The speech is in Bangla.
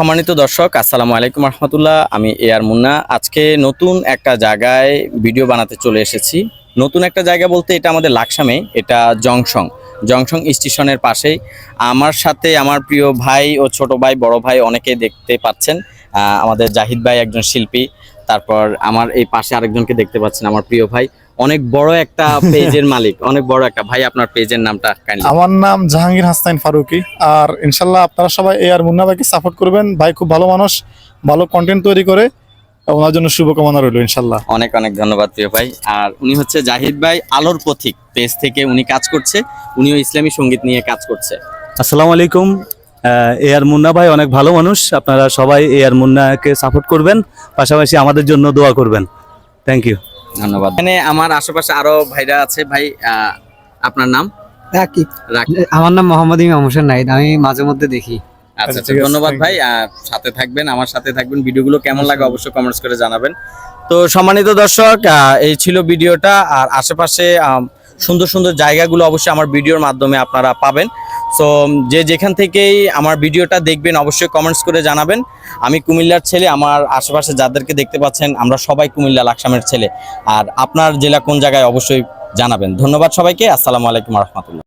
সম্মানিত দর্শক, আসসালামু আলাইকুম রহমতুল্লাহ। আমি এ আর মুন্না। আজকে নতুন একটা জায়গায় ভিডিও বানাতে চলে এসেছি। নতুন একটা জায়গা বলতে এটা আমাদের লাকসামে, এটা জংশং জংশং স্টেশনের পাশেই। আমার সাথে আমার প্রিয় ভাই ও ছোট ভাই বড় ভাই অনেকে দেখতে পাচ্ছেন। আমাদের জাহিদ ভাই একজন শিল্পী তারপর আমার এই পাশে আরেকজনকে দেখতে পাচ্ছেন আমার প্রিয় ভাই। অনেক বড় একটা পেজের মালিক অনেক বড় একটা ভাই আপনার পেজের নামটা আমার নাম জাহাঙ্গীর হাসান ফারুকি আর ইনশাল্লাহ আপনারা সবাই এ আর মুন্না ভাইকে সাপোর্ট করবেন। ভাই খুব ভালো মানুষ ভালো কন্টেন্ট তৈরি করে। ওনার জন্য শুভকামনা রইল ইনশাল্লাহ। অনেক অনেক ধন্যবাদ প্রিয় ভাই। আর উনি হচ্ছে জাহিদ ভাই আলোর পথিক। পেজ থেকে উনি কাজ করছে উনিও ইসলামী সংগীত নিয়ে কাজ করছে। আসসালামু আলাইকুম। এ আর মুন্না ভাই অনেক ভালো মানুষ। আপনারা সবাই এ আর মুন্নাকে সাপোর্ট করবেন পাশাপাশি আমাদের জন্য দোয়া করবেন। থ্যাংক ইউ ধন্যবাদ। এখানে আমার আশেপাশে আরও ভাইরা আছে। ভাই আহ, আপনার নাম? রাকিব। রাকিব। আমার নাম মোহাম্মদ ইমাম হোসেন নাইদ আমি মাঝে মধ্যে দেখি। আচ্ছা আচ্ছা, আচ্ছা, ধন্যবাদ ভাই সাথে থাকবেন আমার সাথে থাকবেন ভিডিওগুলো কেমন লাগে অবশ্যই। কমেন্টস করে জানাবেন। তো সম্মানিত দর্শক এই ছিল ভিডিওটা আর আশেপাশে সুন্দর সুন্দর জায়গাগুলো অবশ্যই আমার ভিডিওর মাধ্যমে আপনারা পাবেন। সো যে যেখান থেকেই আমার ভিডিওটা দেখবেন অবশ্যই কমেন্টস করে জানাবেন। আমি কুমিল্লার ছেলে আমার আশেপাশে যাদেরকে দেখতে পাচ্ছেন আমরা সবাই কুমিল্লা লাকসামের ছেলে। আর আপনার জেলা কোন জায়গায় অবশ্যই জানাবেন। ধন্যবাদ সবাইকে আসসালামু আলাইকুম রহমতুল্লাহ।